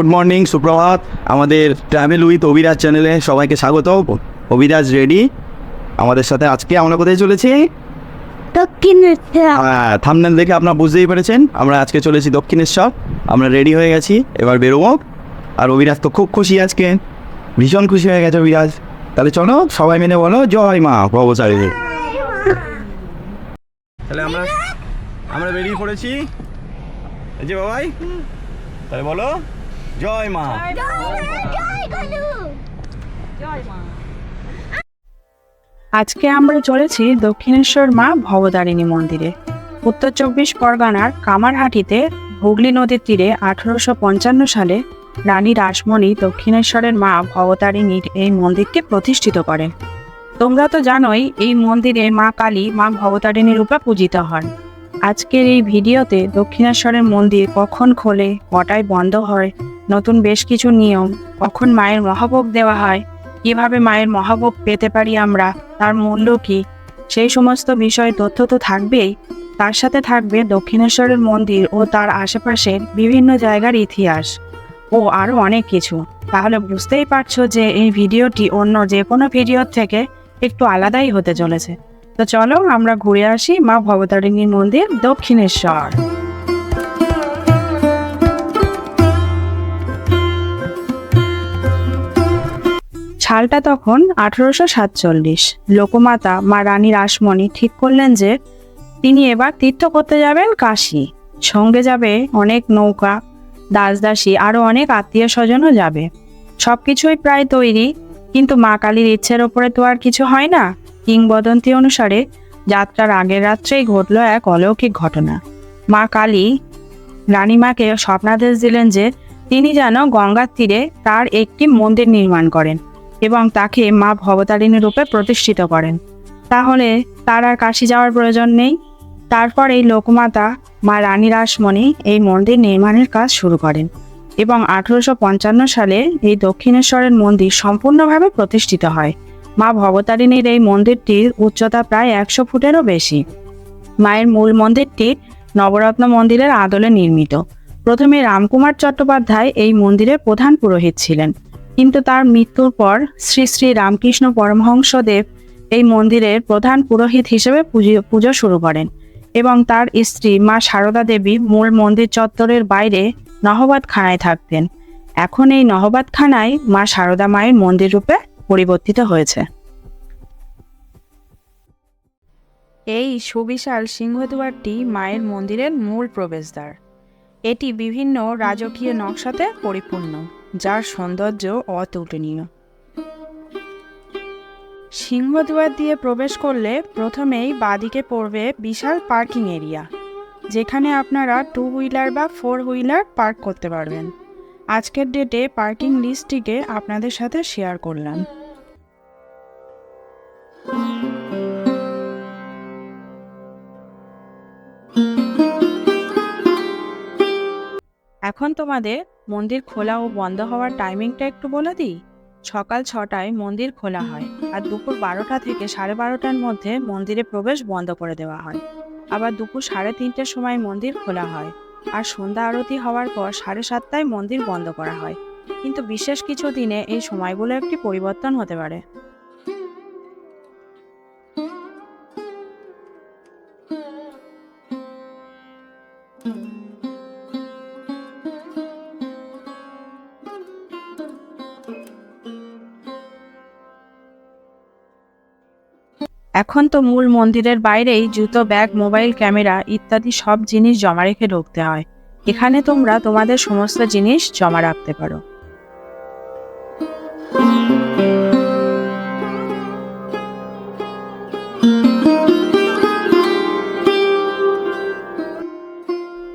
Good morning সুপ্রভাত আমাদের travel with Abhiraj চ্যানেলে সবাইকে স্বাগত অভিরাজ রেডি আমাদের সাথে আজকে আমরা কোথায় চলেছি? হ্যাঁ থামনেল দেখে আপনারা বুঝতেই পেরেছেন। আমরা আজকে চলেছি দক্ষিণেশ্বর। আমরা রেডি হয়ে গেছি এবার বেরোবো। আর অভিরাজ তো খুব খুশি আজকে। ভীষণ খুশি হয়ে গেছে অভিরাজ। তাহলে চলো সবাই মিলে বলো জয় মা ভবচারী তাহলে আমরা আমরা বেরিয়ে পড়েছি। এই যে বাবাই তাহলে বলো। জয় মা। আজকে আমরা চলেছি দক্ষিণেশ্বর মা ভবতারিণী মন্দিরে। উত্তর চব্বিশ পরগনার কামারহাটিতে হুগলি নদীর তীরে আঠারোশো পঞ্চান্ন সালে রানী রাসমণি দক্ষিণেশ্বরের মা ভবতারিণীর এই মন্দিরকে প্রতিষ্ঠিত করেন তোমরা তো জানোই এই মন্দিরে মা কালী মা ভবতারিণী রূপে পূজিত হন। আজকের এই ভিডিওতে দক্ষিণেশ্বরের মন্দির কখন খোলে কটায় বন্ধ হয় নতুন বেশ কিছু নিয়ম, কখন মায়ের মহাভোগ দেওয়া হয়, কীভাবে মায়ের মহাভোগ পেতে পারি আমরা, তার মূল্য কি? সেই সমস্ত বিষয় তথ্য তো থাকবেই। তার সাথে থাকবে দক্ষিণেশ্বরের মন্দির ও তার আশেপাশের বিভিন্ন জায়গার ইতিহাস। ও আরও অনেক কিছু। তাহলে বুঝতেই পারছ যে এই ভিডিওটি অন্য যে কোনো ভিডিওর থেকে একটু আলাদাই হতে চলেছে। তো চলো আমরা ঘুরে আসি মা ভবতারিণীর মন্দির দক্ষিণেশ্বর। সালটা তখন আঠারোশো সাতচল্লিশ। লোকমাতা মা রানী রাসমণি ঠিক করলেন যে, তিনি এবার তীর্থ করতে যাবেন কাশী। সঙ্গে যাবে অনেক নৌকা, দাসদাসী আরও অনেক আত্মীয় স্বজনও যাবে। সব কিছুই প্রায় তৈরি, কিন্তু মা কালীর ইচ্ছের ওপরে তো আর কিছু হয় না। কিংবদন্তি অনুসারে যাত্রার আগের রাত্রেই ঘটল এক অলৌকিক ঘটনা। মা কালী রানীমাকে স্বপ্নাদেশ দিলেন যে, তিনি যেন গঙ্গার তীরে তার একটি মন্দির নির্মাণ করেন। এবং তাকে মা ভবতারিণী রূপে প্রতিষ্ঠিত করেন। তাহলে তার আর কাশি যাওয়ার প্রয়োজন নেই। তারপর এই লোকমাতা মা রানী রাসমণি এই মন্দির নির্মাণের কাজ শুরু করেন এবং আঠারোশো পঞ্চান্ন সালে এই দক্ষিণেশ্বরের মন্দির সম্পূর্ণভাবে প্রতিষ্ঠিত হয়। মা ভবতারিণীর এই মন্দিরটির উচ্চতা প্রায় একশো ফুটেরও বেশি। মায়ের মূল মন্দিরটি নবরত্ন মন্দিরের আদলে নির্মিত। প্রথমে রামকুমার চট্টোপাধ্যায় এই মন্দিরের প্রধান পুরোহিত ছিলেন। কিন্তু তার মৃত্যুর পর শ্রী শ্রী রামকৃষ্ণ পরমহংসদেব এই মন্দিরের প্রধান পুরোহিত হিসেবে পুজো- শুরু করেন এবং তার স্ত্রী মা সারদা দেবী মূল মন্দির চত্বরের বাইরে নহবাতখানায় থাকতেন। এখন এই নহবাতখানায় মা সারদা মায়ের মন্দির রূপে পরিবর্তিত হয়েছে। এই সুবিশাল সিংহদুয়ারটি মায়ের মন্দিরের মূল প্রবেশদ্বার। এটি বিভিন্ন রাজকীয় নকশাতে পরিপূর্ণ। যার সৌন্দর্য অতুলনীয়। সিংহদুয়ার দিয়ে প্রবেশ করলে প্রথমেই বাদিকে পড়বে বিশাল পার্কিং এরিয়া, যেখানে আপনারা টু হুইলার বা ফোর হুইলার পার্ক করতে পারবেন। আজকের ডেটে পার্কিং লিস্টটিকে আপনাদের সাথে শেয়ার করলাম। এখন তোমাদের মন্দির খোলা ও বন্ধ হওয়ার টাইমিংটা একটু বলে দিই। সকাল ছটায় মন্দির খোলা হয় আর দুপুর বারোটা থেকে সাড়ে বারোটার মধ্যে মন্দিরে প্রবেশ বন্ধ করে দেওয়া হয়। আবার দুপুর সাড়ে তিনটের সময় মন্দির খোলা হয় আর সন্ধ্যা আরতি হওয়ার পর সাড়ে সাতটায় মন্দির বন্ধ করা হয়। কিন্তু বিশেষ কিছু দিনে এই সময়গুলো একটি পরিবর্তন হতে পারে। এখন তো মূল মন্দিরের বাইরেই জুতো, ব্যাগ, মোবাইল, ক্যামেরা ইত্যাদি সব জিনিস জমা রেখে ঢুকতে হয়। এখানে তোমরা তোমাদের সমস্ত জিনিস জমা রাখতে পারো।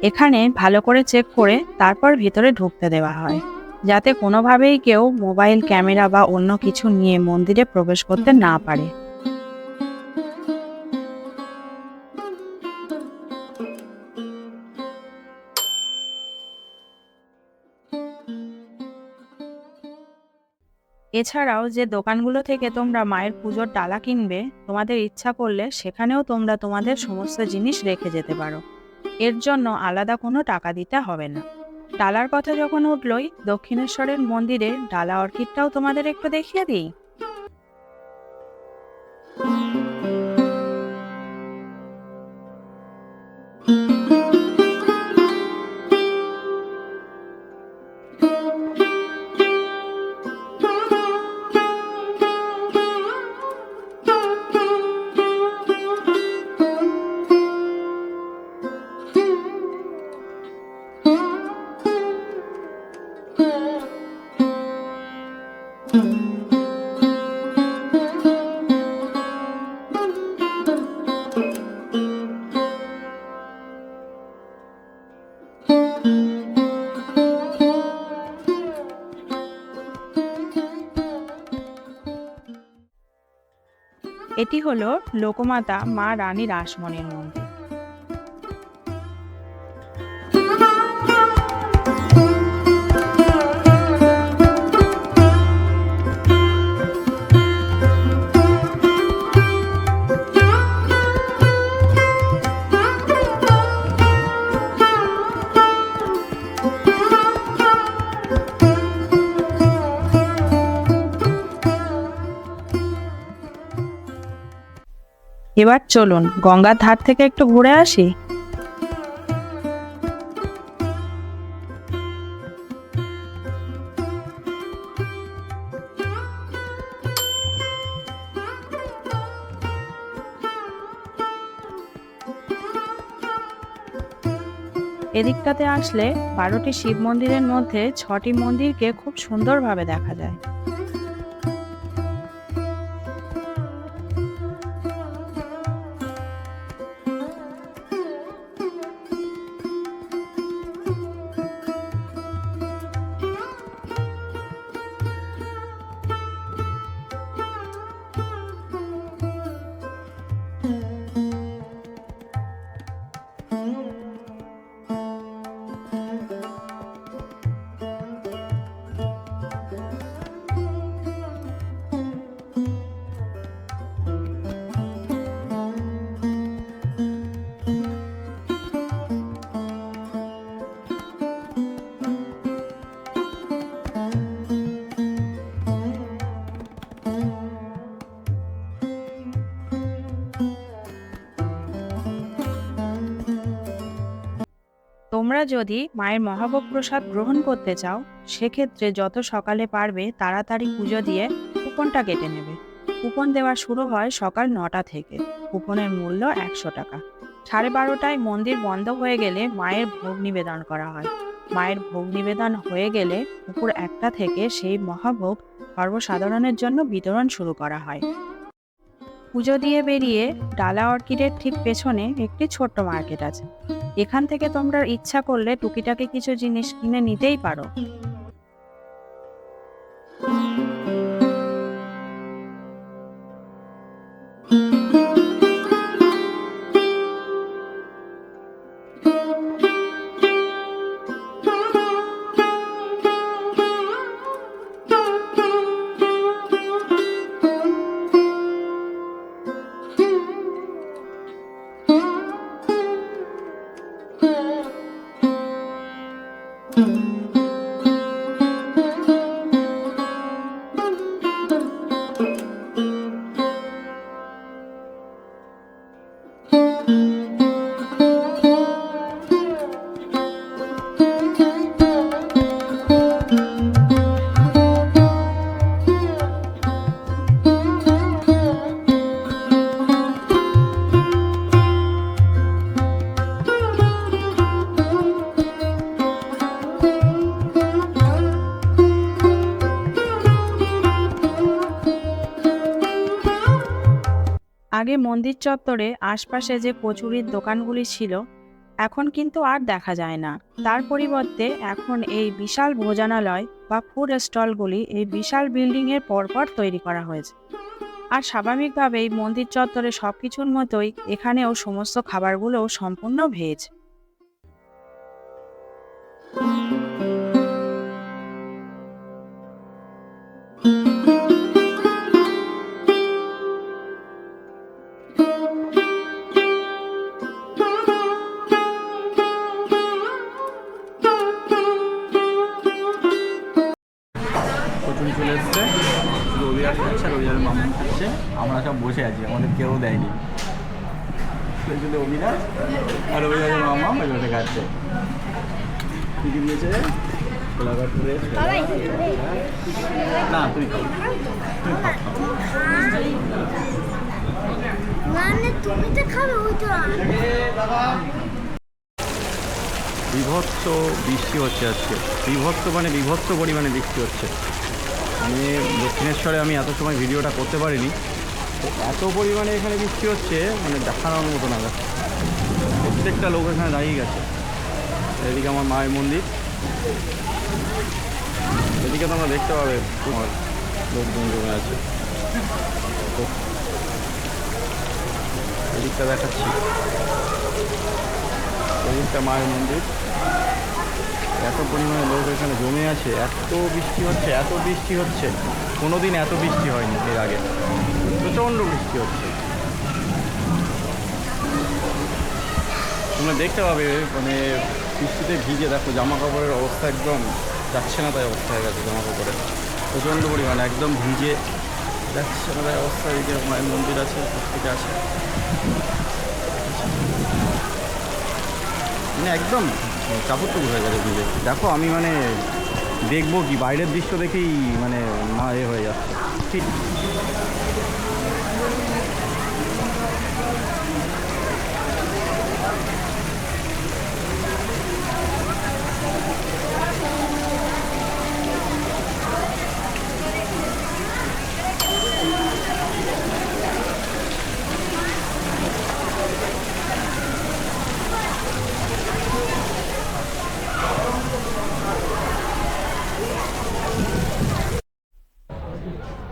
এখানে ভালো করে চেক করে তারপর ভিতরে ঢুকতে দেওয়া হয়। যাতে কোনোভাবেই কেউ মোবাইল, ক্যামেরা বা অন্য কিছু নিয়ে মন্দিরে প্রবেশ করতে না পারে। এছাড়াও যে দোকানগুলো থেকে তোমরা মায়ের পুজোর ডালা কিনবে, তোমাদের ইচ্ছা করলে সেখানেও তোমরা তোমাদের সমস্ত জিনিস রেখে যেতে পারো। এর জন্য আলাদা কোনো টাকা দিতে হবে না। ডালার কথা যখন উঠলই, দক্ষিণেশ্বরের মন্দিরে ডালা অর্কিডটাও তোমাদের একটু দেখিয়ে দিই? এটি হলো লোকমাতা মা রানী রাসমণির মন্দির। এবার চলুন, গঙ্গার ধার থেকে একটু ঘুরে আসি? এদিকটাতে আসলে বারোটি শিব মন্দিরের মধ্যে ছটি মন্দিরকে খুব সুন্দরভাবে দেখা যায়। তোমরা যদি মায়ের মহাভোগ প্রসাদ গ্রহণ করতে চাও, সেক্ষেত্রে যত সকালে পারবে তাড়াতাড়ি পুজো দিয়ে কুপনটা কেটে নেবে। কুপন দেওয়া শুরু হয় সকাল নটা থেকে। কুপনের মূল্য একশো টাকা। সাড়ে বারোটায় মন্দির বন্ধ হয়ে গেলে মায়ের ভোগ নিবেদন করা হয়। মায়ের ভোগ নিবেদন হয়ে গেলে দুপুর একটা থেকে সেই মহাভোগ সর্বসাধারণের জন্য বিতরণ শুরু করা হয়। পুজো দিয়ে বেরিয়ে ডালা অর্কিডের ঠিক পেছনে একটি ছোট্ট মার্কেট আছে। এখান থেকে তোমরা ইচ্ছা করলে টুকিটাকি কিছু জিনিস কিনে নিতেই পারো। আগে মন্দির চত্বরে আশপাশে যে কচুরির দোকানগুলি ছিল, এখন কিন্তু আর দেখা যায় না। তার পরিবর্তে এখন এই বিশাল ভোজনালয় বা ফুড স্টলগুলি এই বিশাল বিল্ডিংয়ের পরপর তৈরি করা হয়েছে। আর স্বাভাবিকভাবেই মন্দির চত্বরে সব কিছুর মতোই এখানেও সমস্ত খাবারগুলোও সম্পূর্ণ ভেজ। চলে এসছে। অভিরাজ খাচ্ছে আর অভিরাজের মামা খাচ্ছে আমরা সব বসে আছি আমাদের কেউ দেয়নি। অভিরাজ আর অভিরাজের মামা ওই বসে খাচ্ছে। কী কী দিয়েছে? না তুই। মানে তুমি তো খাবে ওই তো বিভৎস বৃষ্টি হচ্ছে আজকে। বিভৎস মানে বিভৎস পরিমাণে বৃষ্টি হচ্ছে। আমি দক্ষিণেশ্বরে আমি এত সময় ভিডিওটা করতে পারিনি। তো এত পরিমাণে এখানে বৃষ্টি হচ্ছে মানে দেখানোর মতো না প্রত্যেকটা লোক এখানে দাঁড়িয়ে গেছে। এদিকে আমার মায়ের মন্দির। এদিকে তোমরা দেখতে পাবে তোমার লোকজন জমে আছে। এদিকটা দেখাচ্ছি। এদিকটা মায়ের মন্দির। এত পরিমাণে লোক এখানে জমে আছে, এত বৃষ্টি হচ্ছে, এত বৃষ্টি হচ্ছে। কোনো দিন এত বৃষ্টি হয়নি এর আগে। প্রচণ্ড বৃষ্টি হচ্ছে। তোমরা দেখতে পাবে মানে বৃষ্টিতে ভিজে, দেখো জামা কাপড়ের অবস্থা একদম যাচ্ছে না তাই অবস্থা হয়ে গেছে জামা কাপড়ের প্রচণ্ড পরিমাণে, একদম ভিজে যাচ্ছে না তাই অবস্থা এই যে মায়ের মন্দির আছে প্রত্যেকে আছে। মানে একদম কাপড় টুকু হয়ে গেছে ভিজে দেখো, আমি মানে দেখব কি, বাইরের দৃশ্য দেখেই মানে না এ হয়ে যাচ্ছে। ঠিক।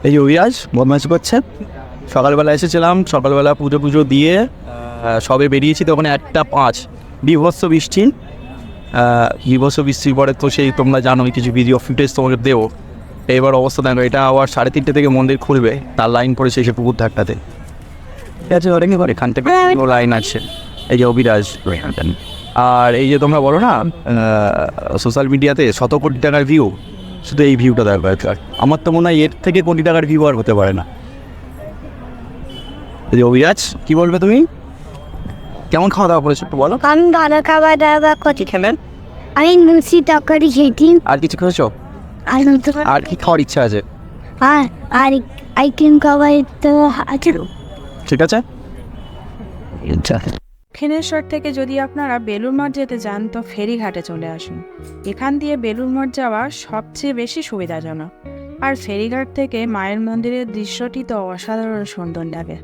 এই যে অভিরাজ বদমাইশ করছে। সকালবেলা এসেছিলাম, সকালবেলা পুজো পুজো দিয়ে সবে বেরিয়েছি তো ওখানে একটা পাঁচ। বিভৎস বৃষ্টি। বিভৎস বৃষ্টির পরে তো সেই তোমরা জানোই, কিছু ভিডিও ফুটেজ তোমাকে দেবো। এবার অবস্থা দেখো, এটা আবার সাড়ে তিনটে থেকে মন্দির খুলবে, তার লাইন পড়েছে সে পুকুর ধারটাতে। ঠিক আছে ওটাকে করে এখান থেকে লাইন আছে। এই যে অভিরাজ আর এই যে তোমরা বলো না সোশ্যাল মিডিয়াতে শত কোটি টাকার ভিউ শুধু এই ভিউটা দেখো একবার। আমার তো মনে হয় এর থেকে কোটি টাকার ভিউ আর হতে পারে না। অভিরাজ কি বলবে তুমি? কেমন খাওয়া দাওয়া করেছ একটু বলো। আমি ভালো খাবার দাবার করছি খেলেন আমি লুচি তরকারি খেয়েছি আর কিছু খেয়েছো? আর আর কি খাওয়ার ইচ্ছা আছে? আর আর আইটেম খাবার তো আছে। ঠিক আছে? আচ্ছা। দক্ষিণেশ্বর থেকে যদি আপনারা বেলুর মঠ যেতে যান, তো ফেরিঘাটে চলে আসুন। এখান দিয়ে বেলুর মঠ যাওয়া সবচেয়ে বেশি সুবিধাজনক। আর ফেরিঘাট থেকে মায়ের মন্দিরের দৃশ্যটি তো অসাধারণ সুন্দর লাগে।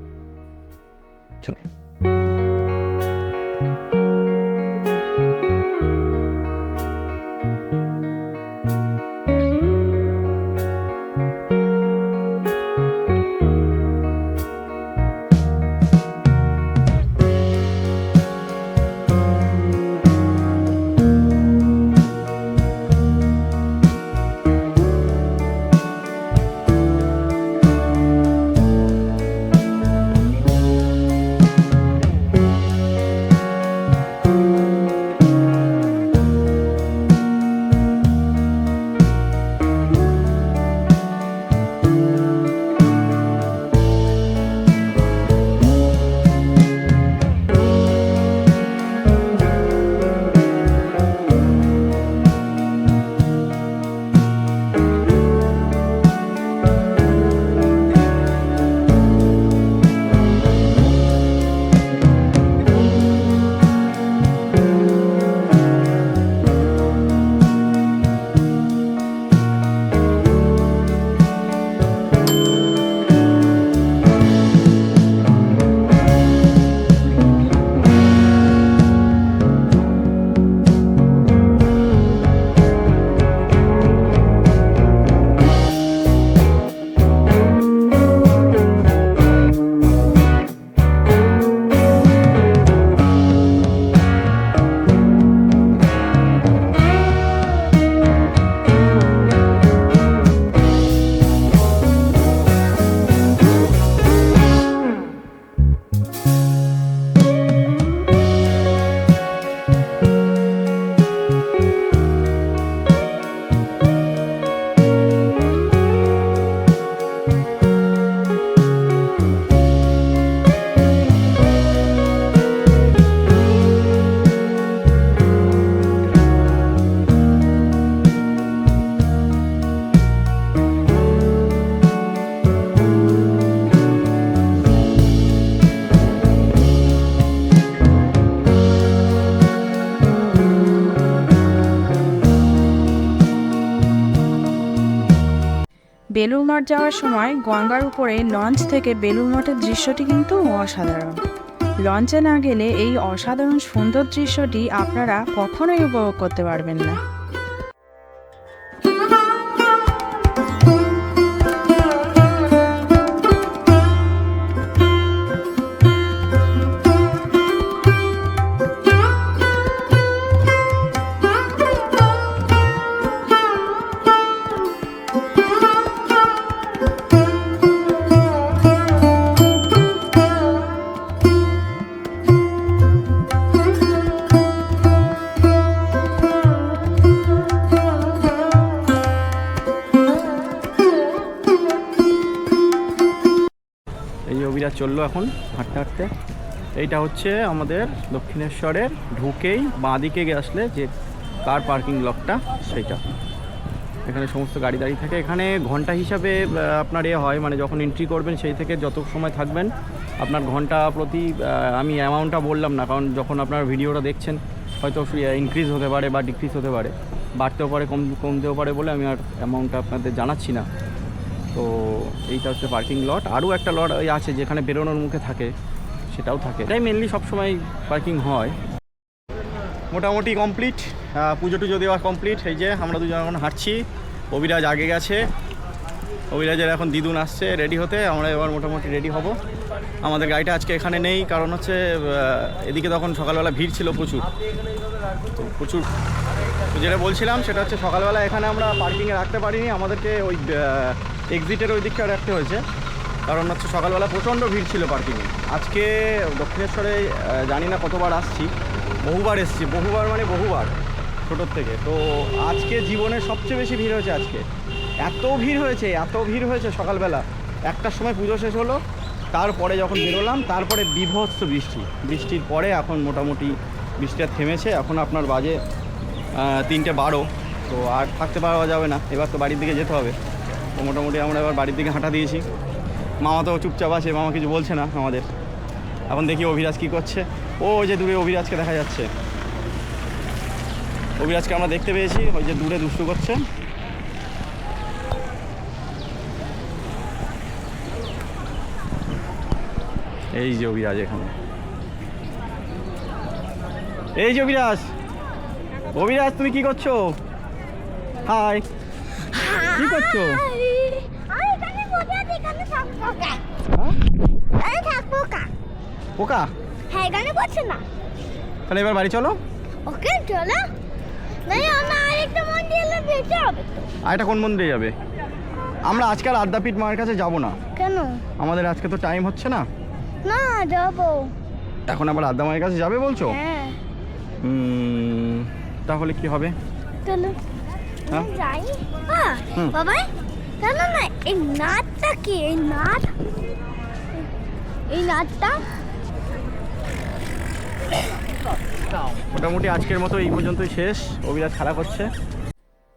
বেলুর মঠ যাওয়ার সময় গঙ্গার উপরে লঞ্চ থেকে বেলুর মঠের দৃশ্যটি কিন্তু অসাধারণ। লঞ্চে না গেলে এই অসাধারণ সুন্দর দৃশ্যটি আপনারা কখনোই উপভোগ করতে পারবেন না। চলল এখন হাঁটতে হাঁটতে। এইটা হচ্ছে আমাদের দক্ষিণেশ্বরের, ঢুকেই বাঁদিকে আসলে যে কার পার্কিং লকটা সেইটা। এখানে সমস্ত গাড়ি দাঁড়িয়ে থাকে। এখানে ঘণ্টা হিসাবে আপনার এ হয় মানে যখন এন্ট্রি করবেন, সেই থেকে যত সময় থাকবেন, আপনার ঘণ্টা প্রতি আমি অ্যামাউন্টটা বললাম না, কারণ যখন আপনার ভিডিওটা দেখছেন, হয়তো ইনক্রিজ হতে পারে বা ডিক্রিজ হতে পারে। বাড়তেও পারে, কম, কমতেও পারে বলে আমি আর অ্যামাউন্টটা আপনাদের জানাচ্ছি না। তো এইটা হচ্ছে পার্কিং লট আরও একটা লট ওই আছে যেখানে বেরোনোর মুখে থাকে, সেটাও থাকে। এটাই মেনলি সবসময় পার্কিং হয়। মোটামুটি কমপ্লিট পুজো টুজো দেওয়া কমপ্লিট এই যে আমরা দুজন এখন হাঁটছি, অভিরাজ আগে গেছে। অভিরাজের এখন দিদুন আসছে রেডি হতে, আমরা এবার মোটামুটি রেডি হব। আমাদের গাড়িটা আজকে এখানে নেই, কারণ হচ্ছে এদিকে তখন সকালবেলা ভিড় ছিল প্রচুর। তো প্রচুর। যেটা বলছিলাম, সেটা হচ্ছে সকালবেলা এখানে আমরা পার্কিংয়ে রাখতে পারিনি। আমাদেরকে ওই এক্সিটের ওই দিকটা রাখতে হয়েছে। কারণ হচ্ছে সকালবেলা প্রচণ্ড ভিড় ছিল পার্কিংয়ে আজকে দক্ষিণেশ্বরে জানি না কতবার আসছি। বহুবার এসছি। বহুবার মানে বহুবার ছোটোর থেকে। তো আজকে জীবনের সবচেয়ে বেশি ভিড় হয়েছে আজকে। এত ভিড় হয়েছে, এত ভিড় হয়েছে সকালবেলা। একটার সময় পুজো শেষ হলো, তারপরে যখন বেরোলাম, তারপরে বিভৎস বৃষ্টি। বৃষ্টির পরে এখন মোটামুটি বৃষ্টিটা থেমেছে। এখন আপনার বাজে তিনটে বারো। তো আর থাকতে পারা যাবে না। এবার তো বাড়ির দিকে যেতে হবে। তো মোটামুটি আমরা এবার বাড়ির দিকে হাঁটা দিয়েছি। মামা তো চুপচাপ আছে, মামা কিছু বলছে না আমাদের। এখন দেখি অভিরাজ কী করছে। ও, ওই যে দূরে অভিরাজকে দেখা যাচ্ছে। অভিরাজকে আমরা দেখতে পেয়েছি, ওই যে দূরে দুষ্টু করছে। এই যে অভিরাজ এখানে। এই যে অভিরাজ। অভিরাজ, তুমি কি করছ? হাই। কি করছ আমি এখানে বসে আছি এখানে থাকব কা হ্যাঁ? আমি থাকব কা পোকা হ্যাঁ এখানে বসে না? তাহলে এবার বাড়ি চলো। ওকে চলো। আরেকটা মন্দিরে যেতে হবে আর এটা কোন মন্দিরে যাবে? আমরা আজকাল আদ্যাপীঠ মায়ের কাছে যাব না। কেন? আমাদের আজকে তো টাইম হচ্ছে না। না যাব। এখন আবার আদ্যা মায়ের কাছে যাবে বলছো? হ্যাঁ। তাহলে কি হবে? চলো। হ্যাঁ? যাই। বাবা না এই নাটটা কি? এই নাট? এই নাটটা? মোটামুটি আজকের মতো এই পর্যন্তই শেষ। অভিরাজ খেলা করছে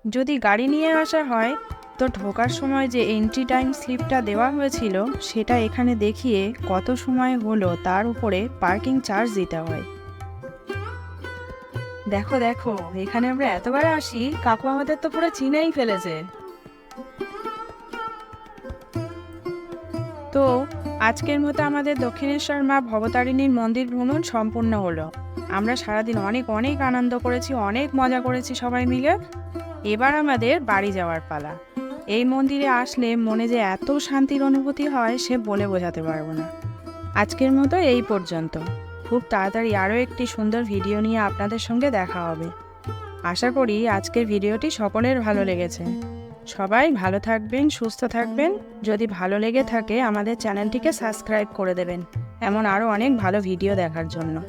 যদি গাড়ি নিয়ে আসা হয়, তো ঢোকার সময় যে এন্ট্রি টাইম স্লিপটা দেওয়া হয়েছিল, সেটা এখানে দেখিয়ে কত সময় হলো তার উপরে পার্কিং চার্জ দিতে হয়। দেখো দেখো, এখানে আমরা এতবার আসি, কাকু আমাদের তো পুরো চিনেই ফেলেছে। তো আজকের মতো আমাদের দক্ষিণেশ্বর মা ভবতারিণীর মন্দির ভ্রমণ সম্পূর্ণ হলো। আমরা সারাদিন অনেক অনেক আনন্দ করেছি, অনেক মজা করেছি সবাই মিলে। এবার আমাদের বাড়ি যাওয়ার পালা। এই মন্দিরে আসলে মনে যে এত শান্তির অনুভূতি হয় সে বলে বোঝাতে পারব না। আজকের মতো এই পর্যন্ত। খুব তাড়াতাড়ি আরও একটি সুন্দর ভিডিও নিয়ে আপনাদের সঙ্গে দেখা হবে। আশা করি আজকের ভিডিওটি সকলের ভালো লেগেছে। সবাই ভালো থাকবেন, সুস্থ থাকবেন। যদি ভালো লেগে থাকে, আমাদের চ্যানেলটিকে সাবস্ক্রাইব করে দেবেন। এমন আরও অনেক ভালো ভিডিও দেখার জন্য।